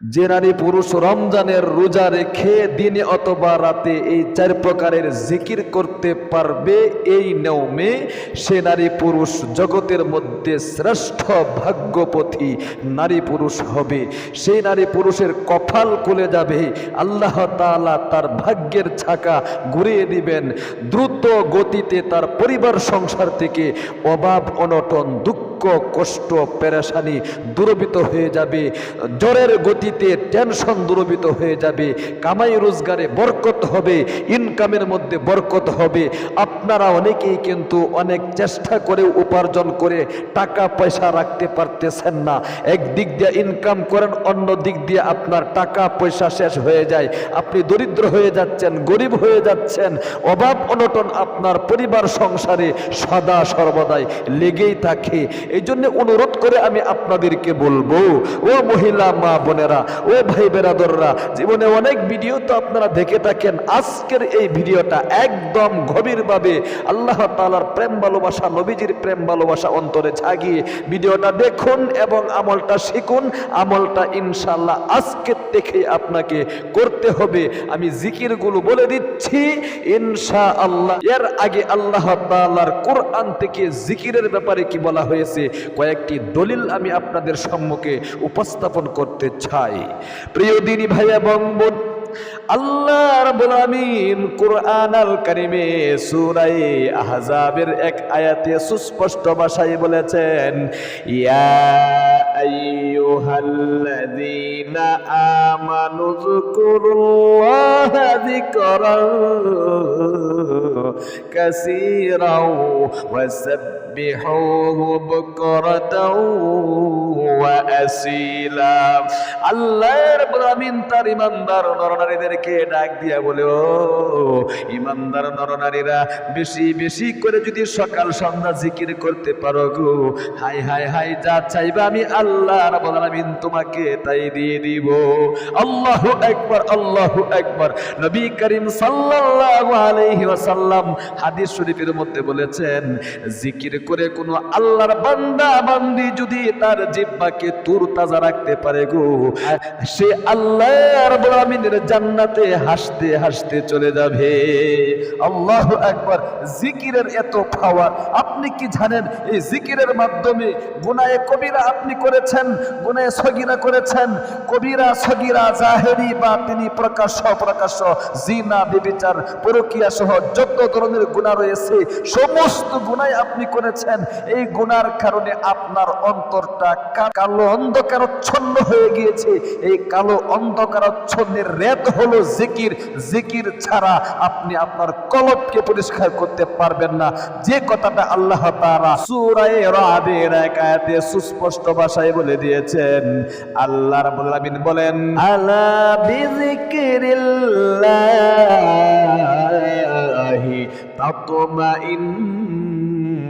যে নারী পুরুষ রমজানের রোজা রেখে দিনে অথবা রাতে এই চার প্রকারের জিকির করতে পারবে এই নিয়মে সে নারী পুরুষ জগতের মধ্যে শ্রেষ্ঠ ভাগ্যপথী নারী পুরুষ হবে। সেই নারী পুরুষের কপাল খুলে যাবে। আল্লাহ তাআলা তার ভাগ্যের ছাকা ঘুরিয়ে দিবেন। দ্রুত গতিতে তার পরিবার সংসার থেকে অভাব, অনটন, দুঃখ কষ্ট, পেরেশানি দূরবিত হয়ে যাবে। জ্বরের গতিতে টেনশন দূরবিত হয়ে যাবে। কামাই রোজগারে বরকত হবে ইনকামের মধ্যে বরকত হবে। আপনারা অনেকেই কিন্তু অনেক চেষ্টা করে উপার্জন করে টাকা, পয়সা রাখতে পারতেছেন না। এক দিক দিয়ে ইনকাম করেন, অন্য দিক দিয়ে আপনার টাকা, পয়সা শেষ হয়ে যায়। আপনি দরিদ্র হয়ে যাচ্ছেন, গরিব হয়ে যাচ্ছেন। অভাব অনটন আপনার পরিবার সংসারে সদা সর্বদাই লেগেই থাকে। এই জন্য অনুরোধ করে আমি আপনাদেরকে বলব, ও মহিলা মা বোনেরা, ও ভাই বেরাদররা, জীবনে অনেক ভিডিও তো আপনারা দেখে থাকেন, আজকের এই ভিডিওটা একদম গভীরভাবে আল্লাহ তালার প্রেম ভালোবাসা, নবীজির প্রেম ভালোবাসা অন্তরে ছাগিয়ে ভিডিওটা দেখুন এবং আমলটা শিখুন। আমলটা ইনশাল্লাহ আজকের থেকে আপনাকে করতে হবে। আমি জিকিরগুলো বলে দিচ্ছি ইনশা আল্লাহ এর আগে আল্লাহ তালার কোরআন থেকে জিকিরের ব্যাপারে কি বলা হয়েছে? কয়েকটি দলিল আমি আপনাদের সম্মুখে উপস্থাপন করতে চাই। প্রিয় দিনী ভাই এবং বোন, আল্লাহ আমিন এক আয়াতে সুস্পষ্ট ভাষায় বলেছেন, ইয়া আইয়ুহাল্লাযীনা আমানু যকুরুল্লাহা যিকরান কাসীরাও ওয়াসাব্বিহুহু বুকরাতাও ওয়া আসীলা। আল্লাহ আমিন তার ইমানদার নরনারীদেরকে ডাক দিয়া বলে, ও ইমানদার নরনারীরা, বেশি বেশি করে যদি সকাল সন্ধ্যা জিকির করতে পারো গো। হাই হাই হাই যা চাইবা আমি আল্লাহ রাব্বুল আমিন তোমাকে তাই দিয়ে দিব। আল্লাহু আকবার আল্লাহু আকবার। নবী করিম সাল্লাল্লাহু হাদিস শরীফের মধ্যে বলেছেন, জিকির করে কোনো আল্লাহর বান্দা বান্দি যদি তার জিহ্বাকে তুর তাজা রাখতে পারে গো, সে আল্লাহ রাব্বুল জান্নাতে হাসতে হাসতে চলে যাবে। আল্লাহ আকবার, জিকিরের এত পাওয়ার আপনি কি জানেন, এই জিকিরের মাধ্যমে গুনায়ে কবিরা আপনি করেছেন? গুনায়ে সগীরা করেছেন। কবিরা, সগীরা, জাহেরি বা তিনি প্রকাশ্য প্রকাশ্য জিনা, বিবিচার পরকিয়া সহ যত ধরনের গুনাহ রয়েছে, সমস্ত গুনাই আপনি করেছেন। এই গুণার কারণে আপনার অন্তরটা কালো অন্ধকারচ্ছন্ন হয়ে গিয়েছে। এই কালো অন্ধকারচ্ছন্নের রেত হলো জিকির। জিকির ছাড়া আপনি আপনার কলবকে পরিষ্কার করতে পারবেন না। যে কথাটা আল্লাহ তাআলা সূরা রাদের এক আয়াতে সুস্পষ্ট ভাষায় বলে দিয়েছেন আল্লাহ রাব্বুল আলামিন বলেন আলা বিযিকরিল্লাহি তাতমাইন্নুল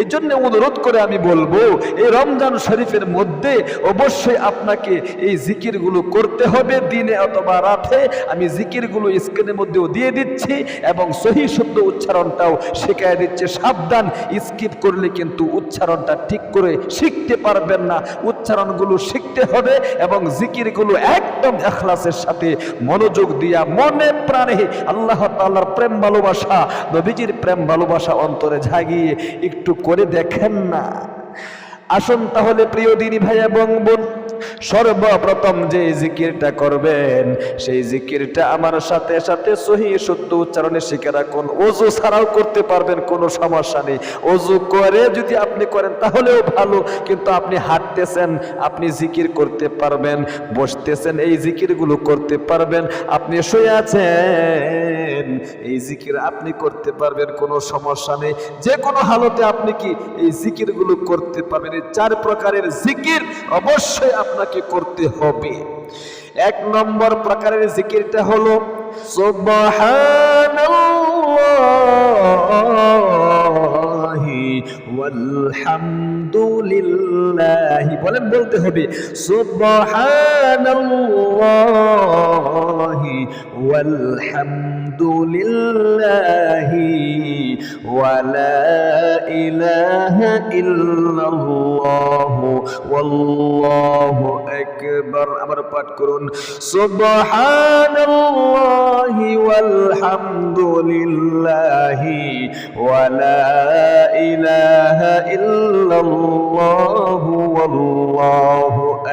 এই জন্য অনুরোধ করে আমি বলব, এই রমজান শরীফের মধ্যে অবশ্যই আপনাকে এই জিকিরগুলো করতে হবে দিনে অথবা রাতে। আমি জিকিরগুলো স্ক্রিনের মধ্যেও দিয়ে দিচ্ছি এবং সহি শুদ্ধ উচ্চারণটাও শেখায় দিচ্ছে। সাবধান, স্কিপ করলে কিন্তু উচ্চারণটা ঠিক করে শিখতে পারবেন না। উচ্চারণগুলো শিখতে হবে এবং জিকিরগুলো একদম এখলাসের সাথে মনোযোগ দিয়া মনে প্রাণে আল্লাহ তাআলার প্রেম ভালোবাসা, নবীজির প্রেম ভালোবাসা অন্তরে জাগিয়ে একটু করে দেখেন না। আসুন তাহলে প্রিয় দিনী ভাই এবং বোন, সর্বপ্রথম যে জিকিরটা করবেন, সেই জিকিরটা আমার সাথে সাথে সহি শুদ্ধ উচ্চারণে শিখে রাখুন। অজু ছাড়াও করতে পারবেন, কোনো সমস্যা নেই। অজু করে যদি আপনি করেন তাহলেও ভালো, কিন্তু আপনি হাঁটতেছেন, আপনি জিকির করতে পারবেন, বসতেছেন, এই জিকিরগুলো করতে পারবেন। আপনি শুয়ে আছেন। এই জিকির আপনি করতে পারবেন, কোনো সমস্যা নেই। যে কোনো হালতে আপনি কি এই জিকিরগুলো করতে পারবেন। এই চার প্রকারের জিকির অবশ্যই আপনাকে করতে হবে। এক নম্বর প্রকারের জিকিরটা হলো, সুবহানাল্লাহি বলেন, বলতে হবে, সুবহানাল্লাহি ওয়ালহামদুলিল্লাহি ওয়ালা ইলাহা ইল্লাল্লাহু ওয়াল্লাহু আকবার আবার পাঠ করুন সুবহানাল্লাহি ওয়ালহামদুলিল্লাহি ওয়ালা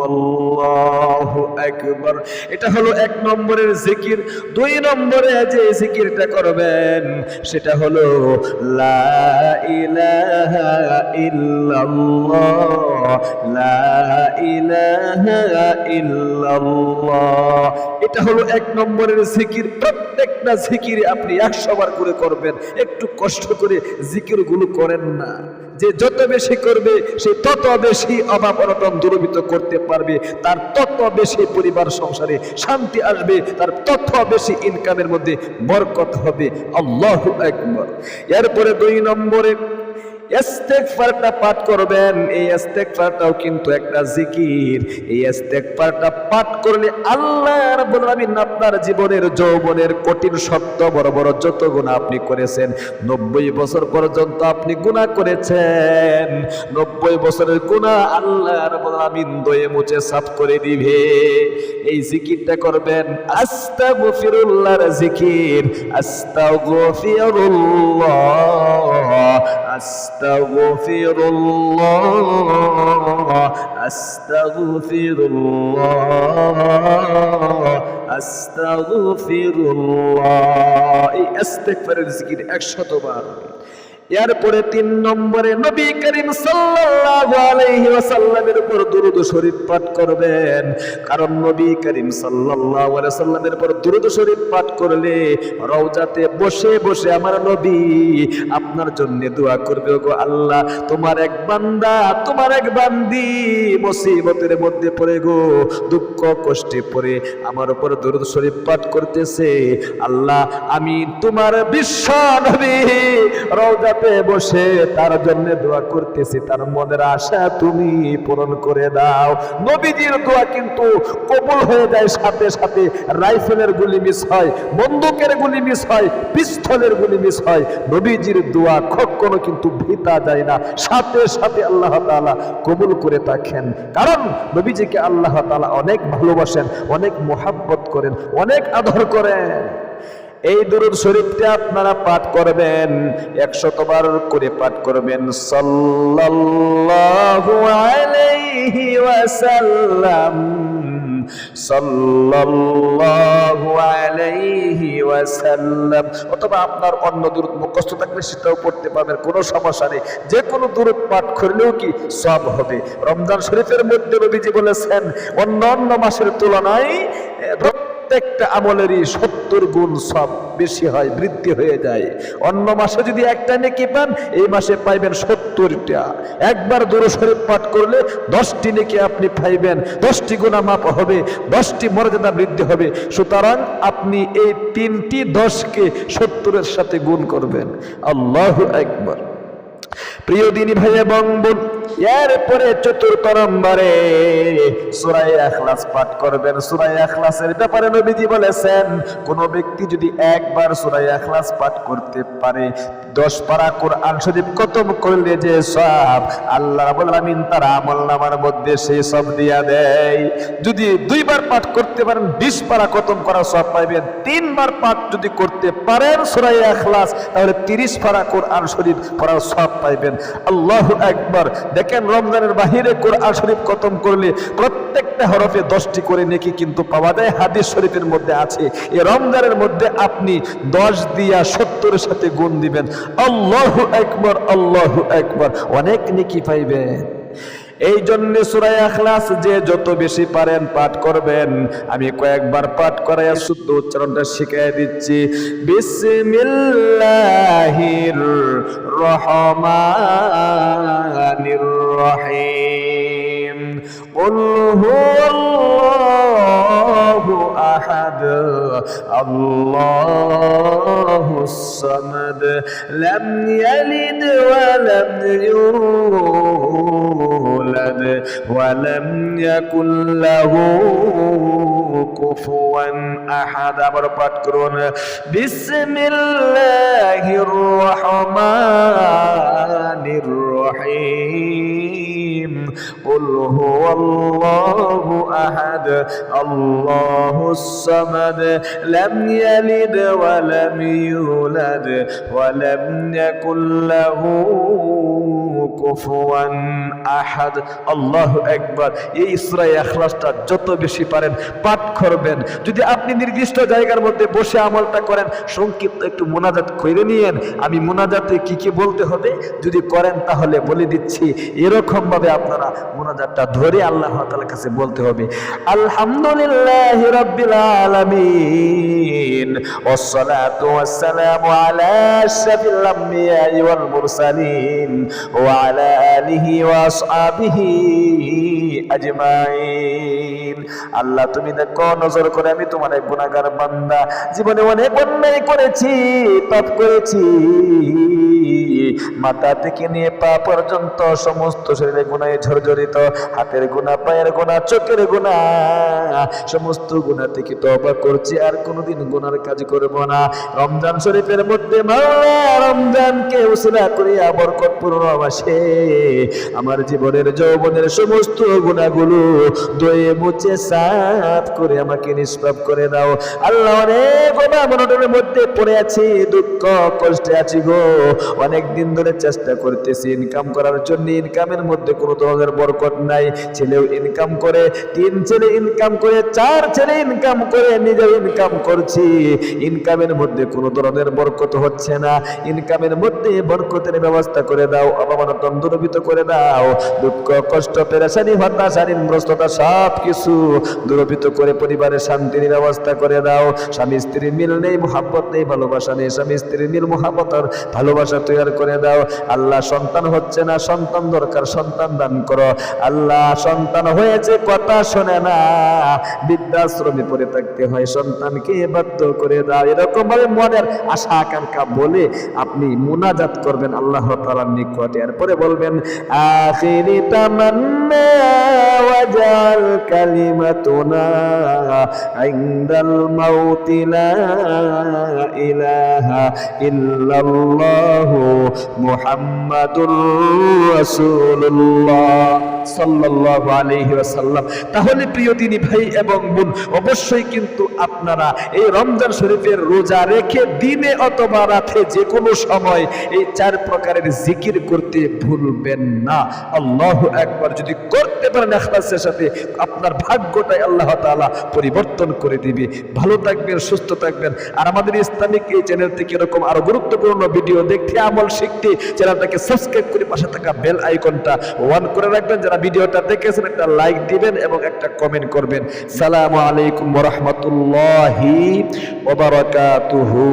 ওয়াল্লাহু আকবার। এটা হলো এক নম্বরের জিকির, দুই নম্বরে যে জিকিরটা করবেন, সেটা হলো, লা ইলাহা ইল্লাল্লাহ, লা ইলাহা ইল্লাল্লাহ। এটা হলো এক নম্বরের জিকির, প্রত্যেকটা জিকিরে আপনি একশো বার করে করবেন, একটু কষ্ট করে জিকিরগুলো করেন না। যে যত বেশি করবে, সে তত বেশি অভাব অনটন দূরীভূত করতে পারবে। তার তত বেশি পরিবার সংসারে শান্তি আসবে, তার তত বেশি ইনকামের মধ্যে বরকত হবে। আল্লাহ একবার এরপরে দুই নম্বরে ইস্তেগফারটা পাঠ করবেন, এই ইস্তেগফারটাও কিন্তু একটা জিকির। এই ইস্তেগফারটা পাঠ করলে আল্লাহ রাব্বুল আলামিন আপনার জীবনের যৌবনের কঠিন সত্য, বড় বড় যত গুনাহ আপনি করেছেন 90 বছর পর্যন্ত আপনি গুনাহ করেছেন। 90 বছরের গুনাহ আল্লাহ রাব্বুল আলামিন দয়ে মুছে সাফ করে দিবে। এই জিকিরটা করবেন, আস্তাগফিরুল্লাহর জিকির, আস্তাগফিরুল্লাহ أستغفر الله أستغفر الله أستغفر الله এই ইস্তেগফারের জিকির 100 বার এরপরে তিন নম্বরে নবী করিম সাল্লাল্লাহু আলাইহি ওয়াসাল্লামের উপর দুরূদ শরীফ পাঠ করবেন। কারণ নবী করিম সাল্লাল্লাহু আলাইহি উপর দুরূদ শরীফ পাঠ করলে রওজাতে বসে বসে আমার নবী আপনার জন্য দোয়া করবে গো আল্লাহ, তোমার এক বান্দা, তোমার এক বান্দি মুসিবতের মধ্যে পড়ে গো, দুঃখ কষ্টে পড়ে আমার উপর দুরুদ শরীফ পাঠ করতেছে। আল্লাহ, আমি তোমার বিশ্ব নবী রওজা পেয়ে বসে তার জন্য দোয়া করতেছি। তার মনের আশা তুমি পূরণ করে দাও। নবীজির দোয়া কিন্তু কবুল হয়ে যায় সাথে সাথে। রাইফেলের গুলি মিস হয়, বন্দুকের গুলি মিস হয়, পিস্তলের গুলি মিস হয়। নবীজির দোয়া কখনো কিন্তু ভিতা যায় না। সাথে সাথে আল্লাহ তাআলা কবুল করে থাকেন। কারণ নবীজিকে আল্লাহ তাআলা অনেক ভালোবাসেন, অনেক মোহাব্বত করেন, অনেক আদর করেন। এই দুরুদ শরীফটা আপনারা পাঠ করবেন, একশতবার করে পাঠ করবেন। সাল্লাল্লাহু আলাইহি ওয়াসাল্লাম, সাল্লাল্লাহু আলাইহি ওয়াসাল্লাম। অথবা আপনার অন্য দূরত মুখস্থ থাকলে সেটাও পড়তে পারবেন, কোনো সমস্যা নেই। যে কোনো দূরত পাঠ করলেও কি সব হবে? রমজান শরীফের মধ্যে নবীজি বলেছেন অন্য অন্য মাসের তুলনায় প্রত্যেকটা আমলেরই সত্তর গুণ সব বেশি হয়, বৃদ্ধি হয়ে যায়। অন্য মাসে যদি একটা নেকি পান, এই মাসে পাইবেন সত্তরটা। একবার দূর শরীফ পাঠ করলে দশটি নেকি আপনি পাইবেন, দশটি গুণা মাপ হবে, দশটি মর্যাদা বৃদ্ধি হবে। সুতরাং আপনি এই তিনটি দশকে সত্তরের সাথে গুণ করবেন। আল্লাহ একবার প্রিয় দিনী ভাই এবং বোন এরপরে চতুর্থ নম্বরে সুরাই আখলাস পাঠ করবেন। সুরাই আখলাসের ব্যাপারে নবীজি বলেছেন, কোন ব্যক্তি যদি একবার সুরাই আখলাস পাঠ করতে পারে, দশ পারা কোরআন শরীফ খতম করলে যে সব, আল্লাহ রাব্বুল আলামিন তার আমল নামার মধ্যে সেই সব দিয়া দেয়। যদি দুইবার পাঠ করতে পারেন, বিশ পারা খতম করা সব পাইবেন। তিনবার পাঠ যদি করতে পারেন সুরাই আখলাস তাহলে তিরিশ পারা কোরআন শরীফ পড়ার সব পাইবেন। আল্লাহ একবার দেখেন রমজানের বাহিরে কোরআন শরীফ খতম করলে প্রত্যেকটা হরফে দশটি করে নেকি কিন্তু পাওয়া যায়, হাদিস শরীফের মধ্যে আছে। এই রমজানের মধ্যে আপনি দশ দিয়া সত্তরের সাথে গুণ দিবেন। আল্লাহ একবার আল্লাহ একবার অনেক নেকি পাইবেন। এই জন্য সুরাই আখলাস যে যত বেশি পারেন পাঠ করবেন আমি কয়েকবার পাঠ করাইয়া শুদ্ধ উচ্চারণটা শিখিয়ে দিচ্ছি বিসমিল্লাহির রহমানির রহিম قل هو الله أحد الله الصمد لم يلد ولم يولد ولم يكن له কুফুয়ান আহাদ আবার পাঠ করুন বিসমিল্লাহির রহমানির রহিম قل هو الله أحد الله الصمد لم يلد ولم يولد ولم يكن له কুফুয়ান আহাদ আল্লাহু একবার এই সূরা ইখলাসটা যত বেশি পারেন পাঠ করবেন যদি আপনি নির্দিষ্ট জায়গার মধ্যে বসে আমলটা করেন সংক্ষিপ্ত একটু মোনাজাত করে নিয়েন আমি মোনাজাতে কি কি বলতে হবে যদি করেন তাহলে বলে দিচ্ছি এরকম ভাবে আপনারা মোনাজাতটা ধরে আল্লাহ তাআলার কাছে বলতে হবে আলহামদুলিল্লাহ রাব্বিল আলামিন والصلاه والسلام على اشرف الانبياء والمرسلين وعلى اله واصحابه আজমাইন আল্লাহ তুমি দেখো নজর করে আমি তোমার এক গুণাগার বান্দা জীবনে অনেক অন্যায় করেছি পাপ করেছি মাথা থেকে নিয়ে পা পর্যন্ত সমস্ত শরীরে গুণায় ঝরঝরিত, হাতের গুণা, পায়ের গুণা, চোখের গুণা, সমস্ত গুণা থেকে তবা করছি, আর কোনোদিন গুনার কাজ করব না। রমজান শরীফের মধ্যে রমজানকে উসিলা করিয়া বরকতপূর্ণ মাসে আমার জীবনের যৌবনের সমস্ত গুণাগুলো দয়ে মুছে সাফ করে আমাকে নিষ্পাপ করে দাও। আল্লাহ অনেক মনোটনের মধ্যে পড়ে আছি, দুঃখ, কষ্টে আছি গো। অনেক দিন ধরে চেষ্টা করতেছি ইনকাম করার জন্য। ইনকামের মধ্যে কোনো ধরনের বরকত নাই। ছেলেও ইনকাম করে, তিন ছেলে ইনকাম করে, চার ছেলে ইনকাম করে, নিজেও ইনকাম করছি। ইনকামের মধ্যে কোনো ধরনের বরকত হচ্ছে না। ইনকামের মধ্যে বরকতের ব্যবস্থা করে দাও অপমানতন দূরবিত করে দাও, দুঃখ, কষ্ট, পেরেশানি, হতাশা, ঋণগ্রস্ততা সব কিছু দূরবিত করে পরিবারের শান্তির ব্যবস্থা করে দাও। স্বামী স্ত্রীর মিল নেই, মোহাব্বত নেই, ভালোবাসা নেই। স্বামী স্ত্রীর মিল আর ভালোবাসা তৈরি করে দাও। আল্লাহ সন্তান হচ্ছে না, সন্তান দরকার, সন্তান দান করো। আল্লাহ সন্তান হয়েছে কথা শোনে না। বৃদ্ধাশ্রমে পড়ে থাকতে হয়, সন্তানকে বাধ্য করে দাও। এরকম ভাবে মনের আশা আকাঙ্ক্ষা বলে আপনি মুনাজাত করবেন আল্লাহ তাআলার নিকটে। এরপরে বলবেন, আখিরি তামান্না ওয়াজাল সাল্লাল্লাহু আলাইহি ওয়াসাল্লাম। তাহলে প্রিয় দিনী ভাই এবং বোন, অবশ্যই কিন্তু আপনারা এই রমজান শরীফের রোজা রেখে দিনে অথবা রাতে যে কোনো সময় এই চার প্রকারের জিকির করতে ভুলবেন না। আল্লাহ একবার যদি করতে পারেন এখলাসের সাথে আপনার ভাগ্যটাই আল্লাহ তাআলা পরিবর্তন করে দিবে। ভালো থাকবেন, সুস্থ থাকবেন। আর আমাদের ইসলামিক এই চ্যানেল থেকে এরকম আরও গুরুত্বপূর্ণ ভিডিও দেখতে, আমল শিখতে, চ্যানেলটাকে সাবস্ক্রাইব করে পাশে থাকা বেল আইকনটা অন করে রাখবেন। যারা ভিডিওটা দেখেছেন, একটা লাইক দিবেন এবং একটা কমেন্ট করবেন। সালামু আলাইকুম রাহমাতুল্লাহি ওয়া বারাকাতুহু।